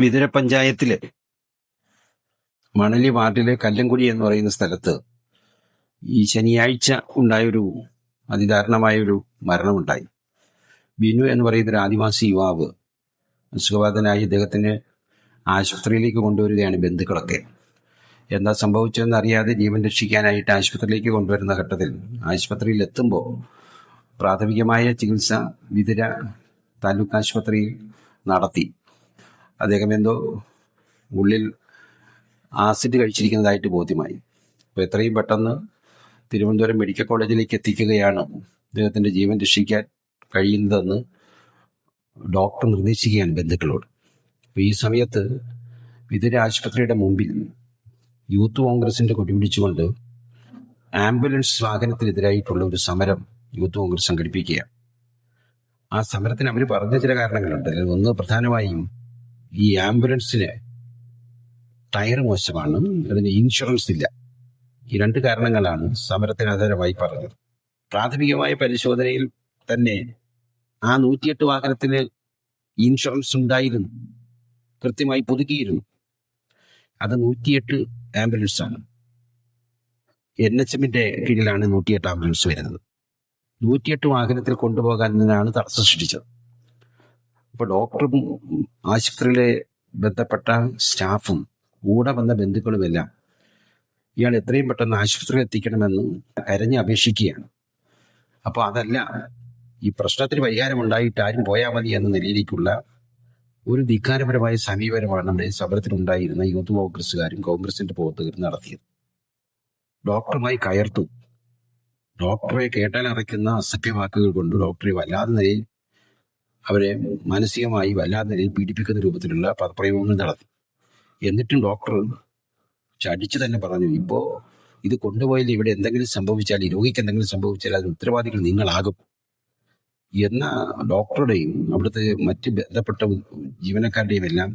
വിതുര പഞ്ചായത്തിൽ മണലി വാർഡിലെ കല്ലംകുടി എന്ന് പറയുന്ന സ്ഥലത്ത് ഈ ശനിയാഴ്ച ഉണ്ടായൊരു അതിദാരുണമായൊരു മരണമുണ്ടായി. ബിനു എന്ന് പറയുന്ന ഒരു ആദിവാസി യുവാവ് അസുഖബാധനായി ഇദ്ദേഹത്തിന് ആശുപത്രിയിലേക്ക് കൊണ്ടുവരികയാണ് ബന്ധുക്കളൊക്കെ. എന്താ സംഭവിച്ചതെന്ന് അറിയാതെ ജീവൻ രക്ഷിക്കാനായിട്ട് ആശുപത്രിയിലേക്ക് കൊണ്ടുവരുന്ന ഘട്ടത്തിൽ ആശുപത്രിയിൽ എത്തുമ്പോൾ പ്രാഥമികമായ ചികിത്സ വിതുര താലൂക്ക് ആശുപത്രിയിൽ നടത്തി. അദ്ദേഹം എന്തോ ഉള്ളിൽ ആസിഡ് കഴിച്ചിരിക്കുന്നതായിട്ട് ബോധ്യമായി. അപ്പോൾ എത്രയും പെട്ടെന്ന് തിരുവനന്തപുരം മെഡിക്കൽ കോളേജിലേക്ക് എത്തിക്കുകയാണ് അദ്ദേഹത്തിന്റെ ജീവൻ രക്ഷിക്കാൻ കഴിയുന്നതെന്ന് ഡോക്ടർ നിർദ്ദേശിക്കുകയാണ് ബന്ധുക്കളോട്. ഈ സമയത്ത് വിതുര ആശുപത്രിയുടെ മുമ്പിൽ യൂത്ത് കോൺഗ്രസിന്റെ കൊടിപിടിച്ചുകൊണ്ട് ആംബുലൻസ് വാഹനത്തിനെതിരായിട്ടുള്ള ഒരു സമരം യൂത്ത് കോൺഗ്രസ് സംഘടിപ്പിക്കുകയാണ്. ആ സമരത്തിന് അവർ പറഞ്ഞ ചില കാരണങ്ങളുണ്ട്. ഒന്ന് പ്രധാനമായും ഈ ആംബുലൻസിന് ടയർ മോശമാണ് അതിന് ഇൻഷുറൻസ് ഇല്ല. ഈ രണ്ട് കാരണങ്ങളാണ് സമരത്തിന് ആധാരമായി പറഞ്ഞത്. പ്രാഥമികമായ പരിശോധനയിൽ തന്നെ ആ നൂറ്റിയെട്ട് വാഹനത്തിന് ഇൻഷുറൻസ് ഉണ്ടായിരുന്നു. കൃത്യമായി പുതുക്കിയിരുന്നു. അത് നൂറ്റിയെട്ട് ആംബുലൻസാണ്. എൻ എച്ച് എമ്മിന്റെ കീഴിലാണ് നൂറ്റിയെട്ട് ആംബുലൻസ് വരുന്നത്. നൂറ്റിയെട്ട് വാഹനത്തിൽ കൊണ്ടുപോകാൻ തടസ്സം സൃഷ്ടിച്ചത്. അപ്പോൾ ഡോക്ടറും ആശുപത്രിയിലെ ബന്ധപ്പെട്ട സ്റ്റാഫും കൂടെ വന്ന ബന്ധുക്കളുമെല്ലാം ഇയാൾ എത്രയും പെട്ടെന്ന് ആശുപത്രിയിൽ എത്തിക്കണമെന്ന് കരഞ്ഞ് അപേക്ഷിക്കുകയാണ്. അപ്പോൾ അതല്ല ഈ പ്രശ്നത്തിന് പരിഹാരം ഉണ്ടായിട്ട് ആരും പോയാൽ മതി എന്ന നിലയിലേക്കുള്ള ഒരു ധിക്കാരപരമായ സമീപനമാണ് നമ്മുടെ സമരത്തിലുണ്ടായിരുന്ന യൂത്ത് കോൺഗ്രസ്സുകാരും കോൺഗ്രസിന്റെ പ്രവർത്തകരും നടത്തിയത്. ഡോക്ടറുമായി കയർത്തു. ഡോക്ടറെ കേട്ടാൽ അറയ്ക്കുന്ന അസഭ്യവാക്കുകൾ കൊണ്ട് ഡോക്ടറെ വല്ലാതെ നിലയിൽ അവരെ മാനസികമായി വല്ലാതെ നിലയിൽ പീഡിപ്പിക്കുന്ന രൂപത്തിലുള്ള പദപ്രയോഗങ്ങൾ നടത്തി. എന്നിട്ടും ഡോക്ടർ ചടിച്ചു തന്നെ പറഞ്ഞു ഇപ്പോൾ ഇത് കൊണ്ടുപോയാൽ ഇവിടെ എന്തെങ്കിലും സംഭവിച്ചാൽ ഈ രോഗിക്ക് എന്തെങ്കിലും സംഭവിച്ചാൽ അതിന് ഉത്തരവാദികൾ നിങ്ങളാകും. എന്ന ഡോക്ടറുടെയും അവിടുത്തെ മറ്റ് ബന്ധപ്പെട്ട ജീവനക്കാരുടെയും എല്ലാം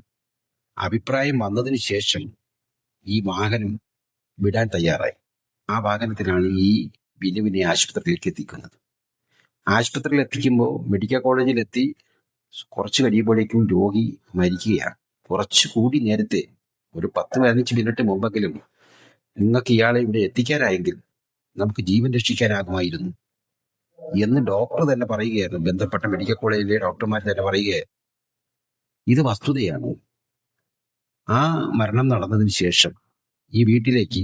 അഭിപ്രായം വന്നതിന് ശേഷം ഈ വാഹനം വിടാൻ തയ്യാറായി. ആ വാഹനത്തിലാണ് ഈ ബിനുവിനെ ആശുപത്രിയിലേക്ക് എത്തിക്കുന്നത്. ആശുപത്രിയിൽ എത്തിക്കുമ്പോൾ മെഡിക്കൽ കോളേജിൽ എത്തി കുറച്ച് കഴിയുമ്പോഴേക്കും രോഗി മരിക്കുകയാണ്. കുറച്ച് കൂടി നേരത്തെ ഒരു പത്ത് പതിനഞ്ച് മിനിറ്റ് മുമ്പെങ്കിലും നിങ്ങൾക്ക് ഇയാളെ ഇവിടെ എത്തിക്കാനായെങ്കിൽ നമുക്ക് ജീവൻ രക്ഷിക്കാനാകുമായിരുന്നു എന്ന് ഡോക്ടർ തന്നെ പറയുകയായിരുന്നു ബന്ധപ്പെട്ട മെഡിക്കൽ കോളേജിലെ ഡോക്ടർമാർ തന്നെ പറയുകയായിരുന്നു ഇത് വസ്തുതയാണ്. ആ മരണം നടന്നതിന് ശേഷം ഈ വീട്ടിലേക്ക്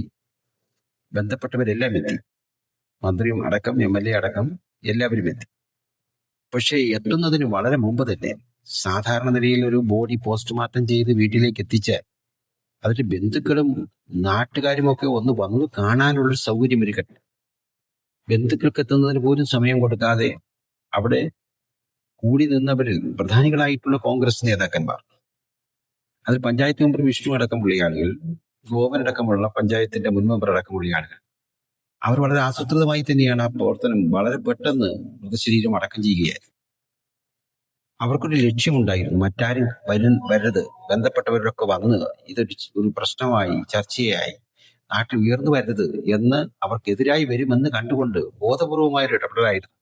ബന്ധപ്പെട്ടവരെല്ലാം എത്തി. മന്ത്രിയും അടക്കം എം എൽ എ അടക്കം എല്ലാവരും എത്തി. പക്ഷേ എത്തുന്നതിന് വളരെ മുമ്പ് തന്നെ സാധാരണ നിലയിൽ ഒരു ബോഡി പോസ്റ്റ്മോർട്ടം ചെയ്ത് വീട്ടിലേക്ക് എത്തിച്ച് അതിന്റെ ബന്ധുക്കളും നാട്ടുകാരും ഒക്കെ ഒന്ന് വന്ന് കാണാനുള്ള സൗകര്യം ഒരുക്കട്ടെ ബന്ധുക്കൾക്ക് എത്തുന്നതിന് പോലും സമയം കൊടുക്കാതെ അവിടെ കൂടി നിന്നവരിൽ പ്രധാനികളായിട്ടുള്ള കോൺഗ്രസ് നേതാക്കന്മാർ അതിൽ പഞ്ചായത്ത് മെമ്പർ വിഷ്ണു അടക്കമുള്ള ആളുകൾ ഗോവൻ അടക്കമുള്ള പഞ്ചായത്തിന്റെ മുൻ മെമ്പർ അടക്കമുള്ള ആളുകൾ അവർ വളരെ ആസൂത്രിതമായി തന്നെയാണ് ആ പ്രവർത്തനം വളരെ പെട്ടെന്ന് മൃതശരീരം അടക്കം ചെയ്യുകയായിരുന്നു. അവർക്കൊരു ലക്ഷ്യമുണ്ടായിരുന്നു. മറ്റാരും വരും വരരുത്. ബന്ധപ്പെട്ടവരൊക്കെ വന്ന് ഇതൊരു ഒരു പ്രശ്നമായി ചർച്ചയായി. നാട്ടിൽ ഉയർന്നു വരരുത് എന്ന് അവർക്കെതിരായി വരുമെന്ന് കണ്ടുകൊണ്ട് ബോധപൂർവമായ ഒരു ഇടപെടലായിരുന്നു.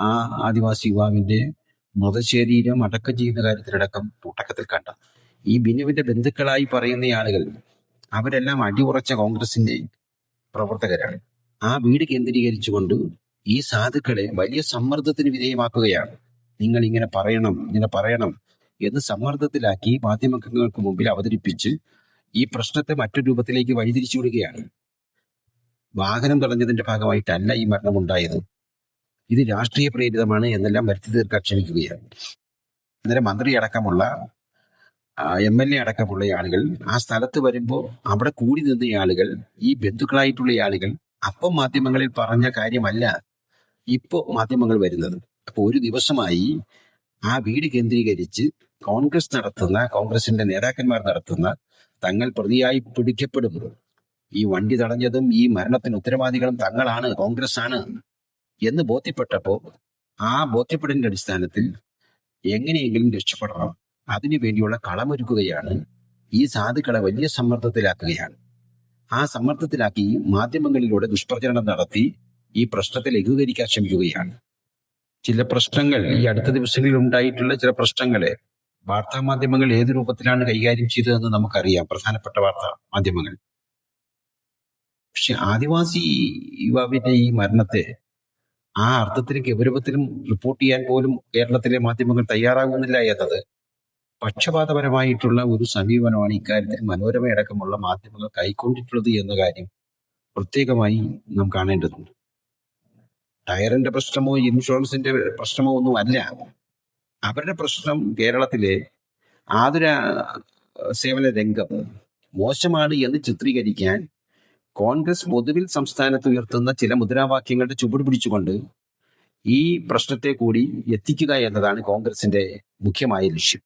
ആ ആദിവാസി യുവാവിന്റെ മൃതശരീരം അടക്കം ചെയ്യുന്ന കാര്യത്തിലടക്കം തുടക്കത്തിൽ കണ്ട ഈ ബിനുവിന്റെ ബന്ധുക്കളായി പറയുന്ന ആളുകൾ അവരെല്ലാം അടിയുറച്ച കോൺഗ്രസിന്റെ പ്രവർത്തകരാണ്. ആ വീട് കേന്ദ്രീകരിച്ചുകൊണ്ട് ഈ സാധുക്കളെ വലിയ സമ്മർദ്ദത്തിന് വിധേയമാക്കുകയാണ്. നിങ്ങൾ ഇങ്ങനെ പറയണം ഇങ്ങനെ പറയണം എന്ന് സമ്മർദ്ദത്തിലാക്കി മാധ്യമങ്ങൾക്ക് മുമ്പിൽ അവതരിപ്പിച്ച് ഈ പ്രശ്നത്തെ മറ്റൊരു രൂപത്തിലേക്ക് വഴിതിരിച്ചു വിടുകയാണ് വാഹനം തടഞ്ഞതിന്റെ ഭാഗമായിട്ടല്ല ഈ മരണം ഉണ്ടായത് ഇത് രാഷ്ട്രീയ പ്രേരിതമാണ് എന്നെല്ലാം വരുത്തി തീർക്കാൻ ശ്രമിക്കുകയാണ്. അന്നേരം മന്ത്രി അടക്കമുള്ള എം എൽ എ അടക്കമുള്ള ആളുകൾ ആ സ്ഥലത്ത് വരുമ്പോൾ അവിടെ കൂടി നിന്ന ആളുകൾ ഈ ബന്ധുക്കളായിട്ടുള്ള ആളുകൾ അപ്പം മാധ്യമങ്ങളിൽ പറഞ്ഞ കാര്യമല്ല ഇപ്പോ മാധ്യമങ്ങൾ വരുന്നത്. അപ്പോൾ ഒരു ദിവസമായി ആ വീട് കേന്ദ്രീകരിച്ച് കോൺഗ്രസ് നടത്തുന്ന കോൺഗ്രസിന്റെ നേതാക്കന്മാർ നടത്തുന്ന തങ്ങൾ പ്രതിയായി പിടിക്കപ്പെടും. ഈ വണ്ടി തടഞ്ഞതും ഈ മരണത്തിന് ഉത്തരവാദികളും തങ്ങളാണ് കോൺഗ്രസ് ആണ് എന്ന് ബോധ്യപ്പെട്ടപ്പോ ആ ബോധ്യപ്പെടലിന്റെ അടിസ്ഥാനത്തിൽ എങ്ങനെയെങ്കിലും രക്ഷപ്പെടണം. അതിനു വേണ്ടിയുള്ള കളമൊരുക്കുകയാണ്. ഈ സാധുക്കളെ വലിയ സമ്മർദ്ദത്തിലാക്കുകയാണ്. ആ സമ്മർദ്ദത്തിലാക്കി മാധ്യമങ്ങളിലൂടെ ദുഷ്പ്രചരണം നടത്തി ഈ പ്രശ്നത്തെ ലഘൂകരിക്കാൻ ശ്രമിക്കുകയാണ്. ചില പ്രശ്നങ്ങൾ ഈ അടുത്ത ദിവസങ്ങളിൽ ഉണ്ടായിട്ടുള്ള ചില പ്രശ്നങ്ങളെ വാർത്താ മാധ്യമങ്ങൾ ഏത് രൂപത്തിലാണ് കൈകാര്യം ചെയ്തതെന്ന് നമുക്കറിയാം. പ്രധാനപ്പെട്ട വാർത്താ മാധ്യമങ്ങൾ. പക്ഷെ ആദിവാസി യുവാവിന്റെ ഈ മരണത്തെ ആ അർത്ഥത്തിലും ഗൗരവത്തിലും റിപ്പോർട്ട് ചെയ്യാൻ പോലും കേരളത്തിലെ മാധ്യമങ്ങൾ തയ്യാറാകുന്നില്ല എന്നത് പക്ഷപാതപരമായിട്ടുള്ള ഒരു സമീപനമാണ് ഇക്കാര്യത്തിൽ മനോരമയടക്കമുള്ള മാധ്യമങ്ങൾ കൈക്കൊണ്ടിട്ടുള്ളത് എന്ന കാര്യം പ്രത്യേകമായി നാം കാണേണ്ടതുണ്ട്. ടയറിന്റെ പ്രശ്നമോ ഇൻഷുറൻസിന്റെ പ്രശ്നമോ ഒന്നും അല്ല. അവരുടെ പ്രശ്നം കേരളത്തിലെ ആതുര സേവന രംഗം മോശമാണ് എന്ന് ചിത്രീകരിക്കാൻ കോൺഗ്രസ് പൊതുവിൽ സംസ്ഥാനത്ത് ഉയർത്തുന്ന ചില മുദ്രാവാക്യങ്ങളുടെ ചുവട് പിടിച്ചുകൊണ്ട് ഈ പ്രശ്നത്തെ കൂടി എത്തിക്കുക എന്നതാണ് കോൺഗ്രസിന്റെ മുഖ്യമായ ലക്ഷ്യം.